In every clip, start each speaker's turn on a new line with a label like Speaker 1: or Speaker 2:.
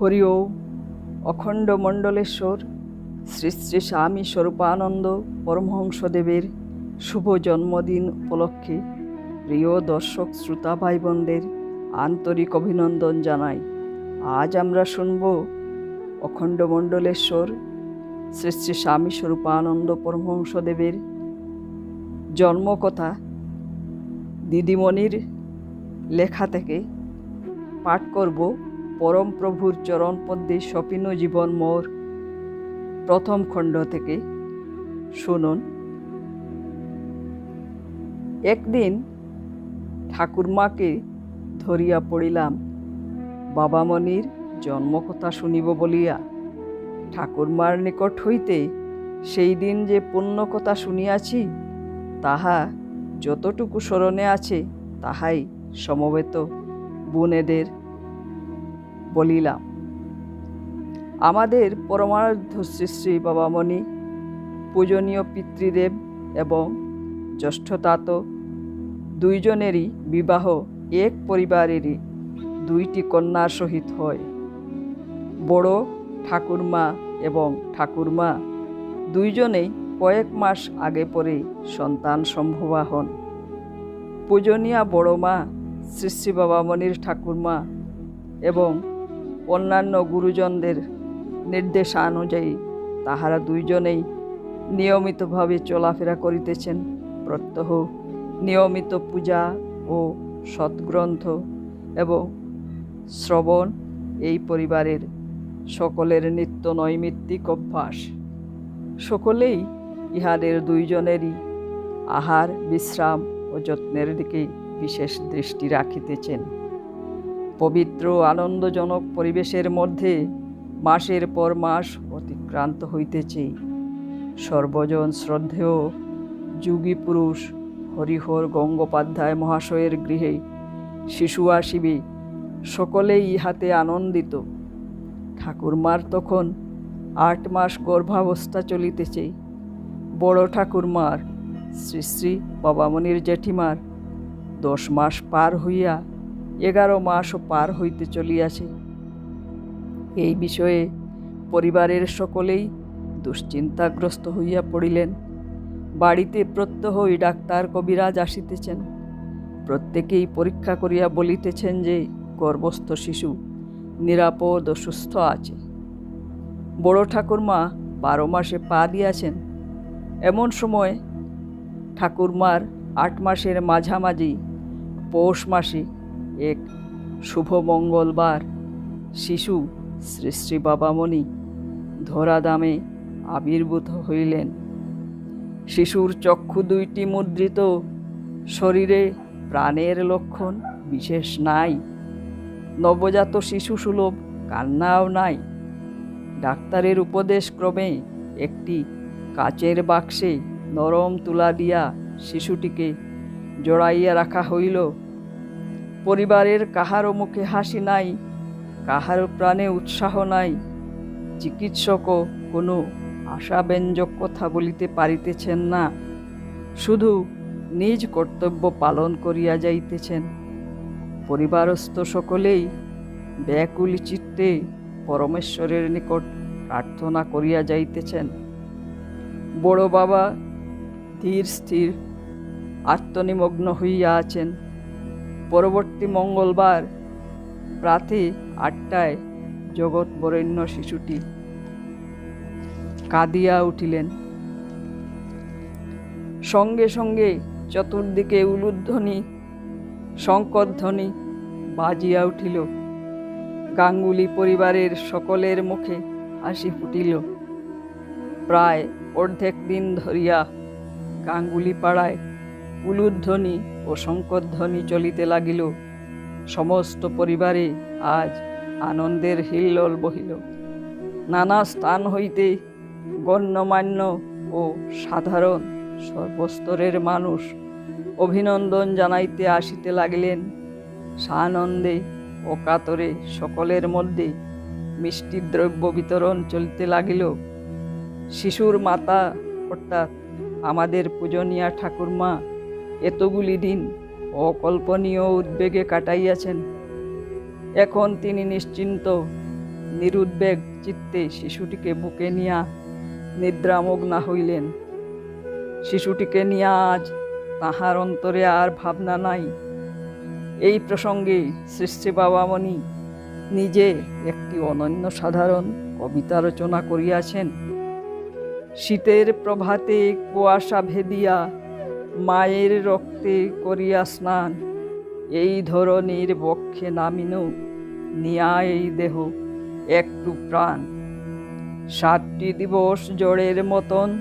Speaker 1: হরি ও অখণ্ড মণ্ডলেশ্বর, শ্রী শ্রী স্বামী স্বরূপানন্দ পরমহংসদেবের শুভ জন্মদিন উপলক্ষে প্রিয় দর্শক শ্রোতা ভাই বোনদের আন্তরিক অভিনন্দন জানাই। আজ আমরা শুনব অখণ্ড মণ্ডলেশ্বর, শ্রী শ্রী স্বামী স্বরূপানন্দ পরমহংসদেবের জন্মকথা। দিদিমণির লেখা থেকে পাঠ করব। পরম প্রভুর চরণ পদ্মে স্বপিন জীবন মোর। প্রথম খণ্ড থেকে শুনুন। একদিন ঠাকুরমাকে ধরিয়া পড়িলাম বাবামণির জন্মকথা শুনিব বলিয়া। ঠাকুরমার নিকট হইতে সেই দিন যে পুণ্যকথা শুনিয়াছি, তাহা যতটুকু স্মরণে আছে, তাহাই সমবেত। বোনেদের বলিলাম, আমাদের পরমার্ধ শ্রী শ্রী বাবামণি, পূজনীয় পিতৃদেব এবং জ্যেষ্ঠতাত দুইজনেরই বিবাহ এক পরিবারেরই দুইটি কন্যার সহিত হয়। বড় ঠাকুরমা এবং ঠাকুরমা দুইজনেই কয়েক মাস আগে পরে সন্তান সম্ভবা হন। পূজনীয়া বড় মা শ্রী শ্রী বাবামণির ঠাকুরমা এবং অন্যান্য গুরুজনদের নির্দেশানুযায়ী তাহারা দুইজনেই নিয়মিতভাবে চলাফেরা করিতেছেন। প্রত্যহ নিয়মিত পূজা ও সৎগ্রন্থ এবং শ্রবণ এই পরিবারের সকলের নিত্য নৈমিত্তিক অভ্যাস। সকলেই ইহাদের দুইজনেরই আহার, বিশ্রাম ও যত্নের দিকে বিশেষ দৃষ্টি রাখিতেছেন। পবিত্র, আনন্দজনক পরিবেশের মধ্যে মাসের পর মাস অতিক্রান্ত হইতেছে। সর্বজন শ্রদ্ধেয় যুগী পুরুষ হরিহর গঙ্গোপাধ্যায় মহাশয়ের গৃহে শিশু আসিবে, সকলেই ইহাতে আনন্দিত। ঠাকুরমার তখন আট মাস গর্ভাবস্থা চলিতেছে। বড় ঠাকুরমার শ্রী শ্রী বাবামণির জেঠিমার দশ মাস পার হইয়া এগারো মাসও পার হইতে চলিয়াছে। এই বিষয়ে পরিবারের সকলেই দুশ্চিন্তাগ্রস্ত হইয়া পড়িলেন। বাড়িতে প্রত্যহই ডাক্তার কবিরাজ আসিতেছেন। প্রত্যেকেই পরীক্ষা করিয়া বলিতেছেন যে, গর্ভস্থ শিশু নিরাপদ ও সুস্থ আছে। বড় ঠাকুরমা বারো মাসে পা দিয়াছেন। এমন সময় ঠাকুরমার আট মাসের মাঝামাঝি পৌষ মাসে এক শুভ মঙ্গলবার। শিশু শ্রী শ্রী বাবামণি ধরাদামে আবির্ভূত হইলেন। শিশুর চক্ষু দুইটি মুদ্রিত, শরীরে প্রাণের লক্ষণ বিশেষ নাই। নবজাত শিশু সুলভ কান্নাও নাই। ডাক্তারের উপদেশ ক্রমে একটি কাচের বাক্সে নরম তুলা দিয়া শিশুটিকে জড়াইয়া রাখা হইল। পরিবারের কাহারও মুখে হাসি নাই, কাহারও প্রাণে উৎসাহ নাই। চিকিৎসকও কোনো আশাব্যঞ্জক কথা বলিতে পারিতেছেন না, শুধু নিজ কর্তব্য পালন করিয়া যাইতেছেন। পরিবারস্থ সকলেই ব্যাকুল চিত্তে পরমেশ্বরের নিকট প্রার্থনা করিয়া যাইতেছেন। বড় বাবা ধীর স্থির, আত্মনিমগ্ন হইয়া আছেন। পরবর্তী মঙ্গলবার প্রাতে আটটায় জগৎ বরেণ্য শিশুটি কাঁদিয়া উঠিলেন। সঙ্গে সঙ্গে চতুর্দিকে উলুধ্বনি শঙ্করধ্বনি বাজিয়া উঠিল। গাঙ্গুলি পরিবারের সকলের মুখে হাসি ফুটিল। প্রায় অর্ধেক দিন ধরিয়া গাঙ্গুলি পাড়ায় উলুধ্বনি ও শঙ্করধ্বনি চলিতে লাগিল। সমস্ত পরিবারে আজ আনন্দের হিল্লোল বহিল। নানা স্থান হইতে গণ্যমান্য ও সাধারণ সর্বস্তরের মানুষ অভিনন্দন জানাইতে আসিতে লাগিলেন। সানন্দে ও কাতরে সকলের মধ্যে মিষ্টি দ্রব্য বিতরণ চলতে লাগিল। শিশুর মাতা অর্থাৎ আমাদের পূজনীয়া ঠাকুরমা এতগুলি দিন অকল্পনীয় উদ্বেগে কাটাইয়াছেন। এখন তিনি নিশ্চিন্ত, নিরুদ্বেগ চিত্তে শিশুটিকে বুকে নিয়া নিদ্রামগ্না হইলেন। শিশুটিকে নিয়া আজ তাহার অন্তরে আর ভাবনা নাই। এই প্রসঙ্গে সৃষ্টি বাবামণি নিজে একটি অনন্য সাধারণ কবিতা রচনা করিয়াছেন। শীতের প্রভাতে কুয়াশা ভেদিয়া মায়ের রক্তে করিয়া স্নান। এই ধরনের বক্ষে নামিনু, নিয়া এই দেহ একটু প্রাণ। সাতটি দিবস জড়ের মতন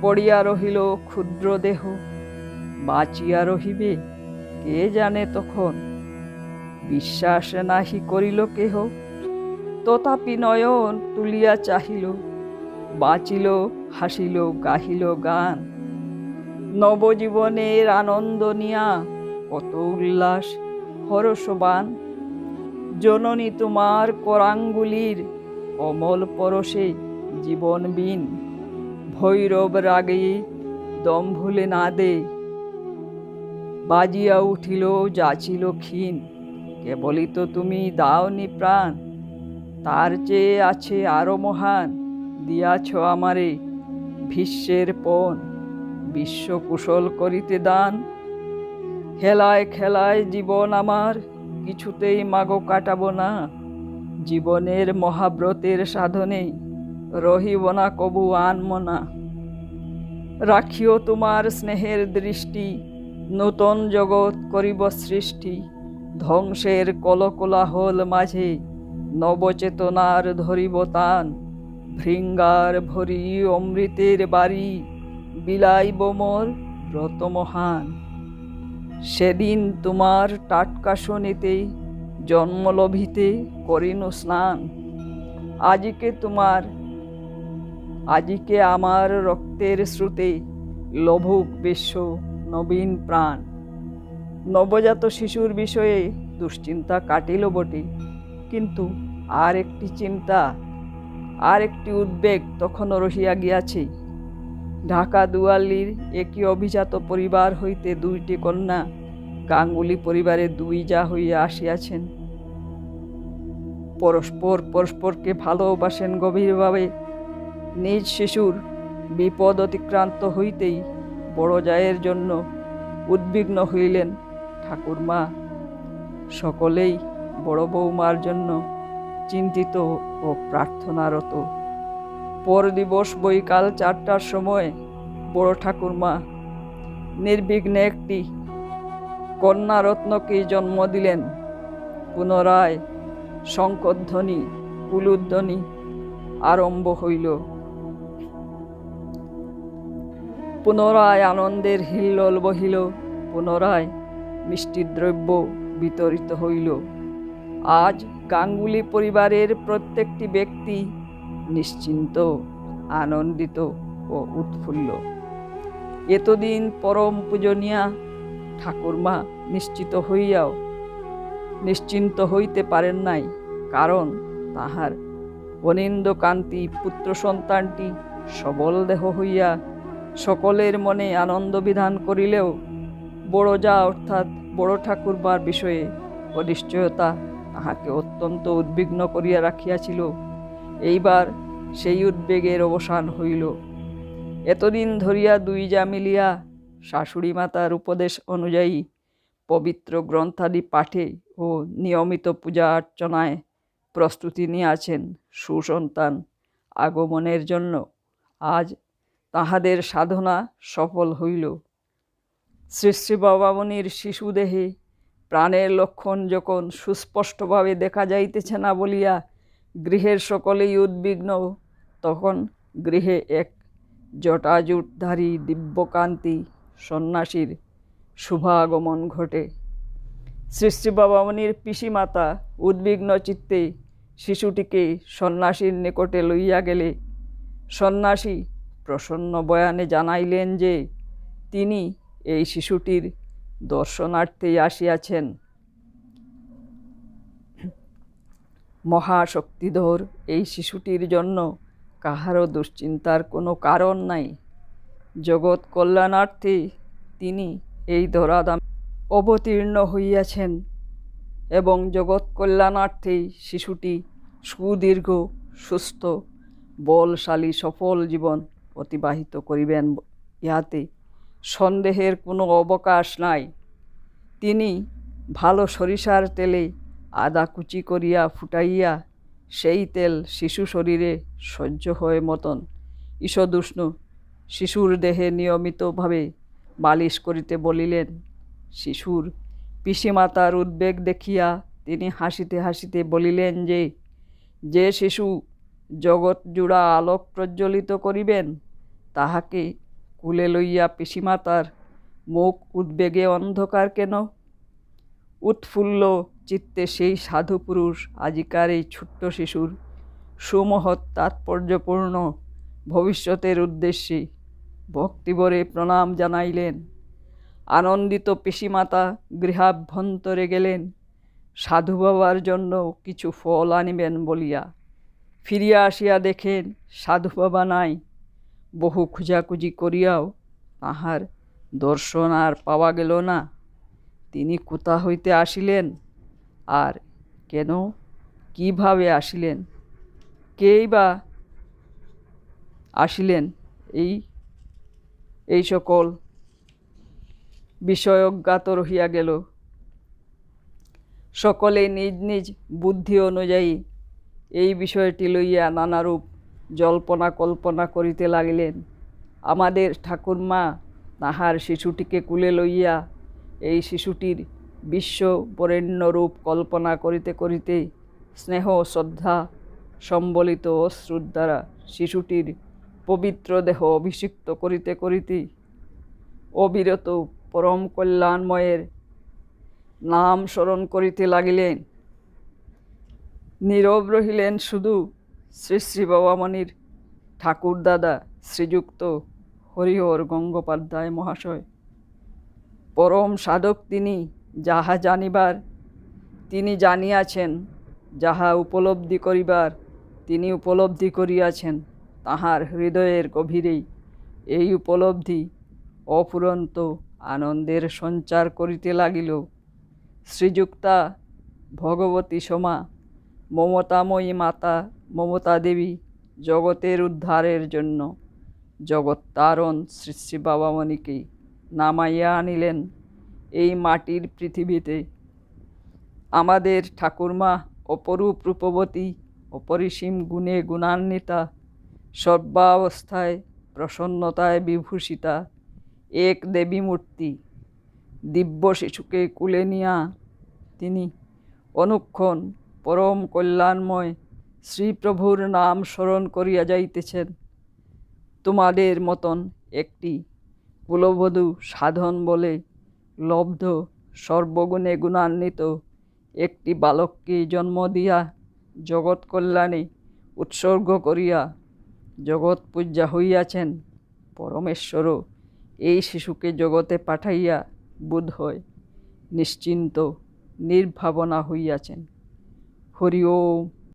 Speaker 1: পড়িয়া রহিল ক্ষুদ্র দেহ। বাঁচিয়া রহিবে, কে জানে তখন? বিশ্বাস নাহি করিল কেহ। তথাপি নয়ন তুলিয়া চাহিল, বাঁচিল, হাসিল, গাহিল গান। নবজীবনের আনন্দ নিয়া কত উল্লাস হরসবান জননী তোমার করাঙ্গুলির অমল পরশে জীবন বিন ভৈরব রাগে দম ভুলে না দে বাজিয়া উঠিল, যাচিল ক্ষীণ। কেবলই তো তুমি দাওনি প্রাণ, তার চেয়ে আছে আরও মহান। দিয়াছ আমারে ভীষ্মের পণ। বিশ্ব কুশল করিতে দান। খেলায় খেলায় জীবন আমার, কিছুতেই মাগো কাটাব না। জীবনের মহাব্রতের সাধনে রহিব না কবু আনম না রাখিও তোমার স্নেহের দৃষ্টি, নূতন জগৎ করিব সৃষ্টি। ধ্বংসের কলকোলাহল মাঝে নবচেতনার ধরিব তান। ভৃঙ্গার ভরি অমৃতের বাড়ি বিলাইব মোর ব্রত মহান সেদিন তোমার টাটকা শোনেতে জন্মলভিতে করিন স্নান। আজিকে তোমার, আজিকে আমার রক্তের স্রোতে লভুক বিশ্ব নবীন প্রাণ। নবজাত শিশুর বিষয়ে দুশ্চিন্তা কাটিল বটে, কিন্তু আর একটি চিন্তা, আর একটি উদ্বেগ তখনও রহিয়া গিয়াছে। ঢাকা দুয়ালির একই অভিজাত পরিবার হইতে দুইটি কন্যা, গাঙ্গুলি পরিবারে দুই যা হইয়া আসিয়াছেন। পরস্পর পরস্পরকে ভালোবাসেন গভীরভাবে। নিজ শিশুর বিপদ অতিক্রান্ত হইতেই বড় জায়ের জন্য উদ্বিগ্ন হইলেন ঠাকুরমা। সকলেই বড় বৌমার জন্য চিন্তিত ও প্রার্থনারত। পর দিবস বৈকাল চারটার সময়, বড় ঠাকুরমা, নির্বিঘ্নে একটি কন্যা রত্নকে জন্ম দিলেন? পুনরায় শঙ্করধ্বনি কুলুধ্বনি আরম্ভ হইল। পুনরায় আনন্দের হিল্লোল বহিল, পুনরায় মিষ্টি দ্রব্য বিতরিত হইল। আজ গাঙ্গুলি পরিবারের প্রত্যেকটি ব্যক্তি নিশ্চিন্ত, আনন্দিত ও উৎফুল্ল। এতদিন পরম পূজনীয়া ঠাকুরমা নিশ্চিত হইয়াও নিশ্চিন্ত হইতে পারেন নাই, কারণ তাহার অনিন্দ কান্তি পুত্র সন্তানটি সবল দেহ হইয়া সকলের মনে আনন্দ বিধান করিলেও বড় যা অর্থাৎ বড় ঠাকুরবার বিষয়ে অনিশ্চয়তা তাহাকে অত্যন্ত উদ্বিগ্ন করিয়া রাখিয়াছিল। এইবার সেই উদ্বেগের অবসান হইল। এতদিন ধরিয়া দুই যা মিলিয়া শাশুড়ি মাতার উপদেশ অনুযায়ী পবিত্র গ্রন্থাদি পাঠে ও নিয়মিত পূজা অর্চনায় প্রস্তুতি নিয়েছেন সুসন্তান আগমনের জন্য। আজ তাহাদের সাধনা সফল হইল। শ্রী শ্রী বাবামণির শিশুদেহে প্রাণের লক্ষণ যখন সুস্পষ্টভাবে দেখা যাইতেছে না বলিয়া গৃহের সকলেই উদ্বিগ্ন। তখন গৃহে এক জটাজুটধারী দিব্যকান্তি সন্ন্যাসীর শুভাগমন ঘটে। শ্রী বাবামণির পিসিমাতা উদ্বিগ্ন চিত্তে শিশুটিকে সন্ন্যাসীর নিকটে লইয়া গেলে। সন্ন্যাসী প্রসন্ন বয়ানে জানাইলেন যে, তিনি এই শিশুটির দর্শনার্থেই আসিয়াছেন। মহাশক্তিধর এই শিশুটির জন্য কাহারও দুশ্চিন্তার কোনো কারণ নাই। জগৎ কল্যাণার্থে তিনি এই ধরাধাম অবতীর্ণ হইয়াছেন এবং জগৎ কল্যাণার্থেই শিশুটি সুদীর্ঘ, সুস্থ, বলশালী, সফল জীবন অতিবাহিত করিবেন ইহাতে সন্দেহের কোনো অবকাশ নাই। তিনি ভালো সরিষার তেলে আদা কুচি করিয়া ফুটাইয়া সেই তেল শিশু শরীরে সহ্য হয় মতন। ঈষদুষ্ণ শিশুর দেহে নিয়মিতভাবে মালিশ করিতে বলিলেন, শিশুর পিসিমাতার উদ্বেগ দেখিয়া তিনি হাসিতে হাসিতে বলিলেন যে যে শিশু জগৎ জুড়া আলোক প্রজ্বলিত করিবেন, তাহাকে কুলে লইয়া পিসিমাতার মুখ উদ্বেগে অন্ধকার কেন? উৎফুল্ল চিত্তে সেই সাধু পুরুষ আজিকার এই ছোট্ট শিশুর সুমহৎ তাৎপর্যপূর্ণ ভবিষ্যতের উদ্দেশ্যে ভক্তিবরে প্রণাম জানাইলেন। আনন্দিত পিসিমাতা গৃহাভ্যন্তরে গেলেন। সাধু বাবার জন্য কিছু ফল আনিবেন বলিয়া ফিরিয়া আসিয়া দেখেন সাধু বাবা নাই। বহু খুঁজাখুঁজি করিয়াও তাহার দর্শন আর পাওয়া গেল না। তিনি কোথা হইতে আসিলেন আর কেন, কীভাবে আসিলেন, কেই বা আসিলেন, এই এই সকল বিষয় অজ্ঞাত রহিয়া গেল। সকলে নিজ নিজ বুদ্ধি অনুযায়ী এই বিষয়টি লইয়া নানারূপ জল্পনা কল্পনা করিতে লাগিলেন। আমাদের ঠাকুরমা তাহার শিশুটিকে কুলে লইয়া এই শিশুটির রূপ কল্পনা করিতে করিতে স্নেহ, শ্রদ্ধা, সম্বলিত অশ্রুর দ্বারা শিশুটির পবিত্র দেহ অভিষিক্ত করিতে করিতে অবিরত পরম কল্যাণময়ের নাম স্মরণ করিতে লাগিলেন। নীরব রহিলেন শুধু শ্রী শ্রী বাবামণির ঠাকুরদাদা শ্রীযুক্ত হরিহর গঙ্গোপাধ্যায় মহাশয়। পরম সাধক তিনি, যাহা জানিবার, তিনি জানিয়াছেন, যাহা উপলব্ধি করিবার, তিনি উপলব্ধি করিয়াছেন, তাহার হৃদয়ের গভীরেই। এই উপলব্ধি অফুরন্ত আনন্দের সঞ্চার করিতে লাগিল। শ্রীযুক্তা ভগবতী সোমা, মমতাময়ী মাতা, মমতা দেবী, জগতের উদ্ধারের জন্য, জগত্তারণ শ্রী শ্রী বাবামণিকে নামাইয়া আনিলেন এই মাটির পৃথিবীতে। আমাদের ঠাকুরমা অপরূপ রূপবতী, অপরিসীম গুণে গুণান্বিতা, সর্বাবস্থায় প্রসন্নতায় বিভূষিতা, এক দেবী মূর্তি দিব্য শিশুকে কুলে নিয়া তিনি অনুক্ষণ পরম কল্যাণময় শ্রীপ্রভুর নাম স্মরণ করিয়া যাইতেছেন। তোমাদের মতন একটি কুলবধূ সাধন বলে লব্ধ, সর্বগুণে গুণান্বিত। একটি বালককে জন্ম দিয়া জগৎ কল্যাণে উৎসর্গ করিয়া জগৎ পূজা হইয়াছেন। পরমেশ্বরও এই শিশুকে জগতে পাঠাইয়া বোধ হয় নিশ্চিন্ত, নির্ভাবনা হইয়াছেন। হরি ওম।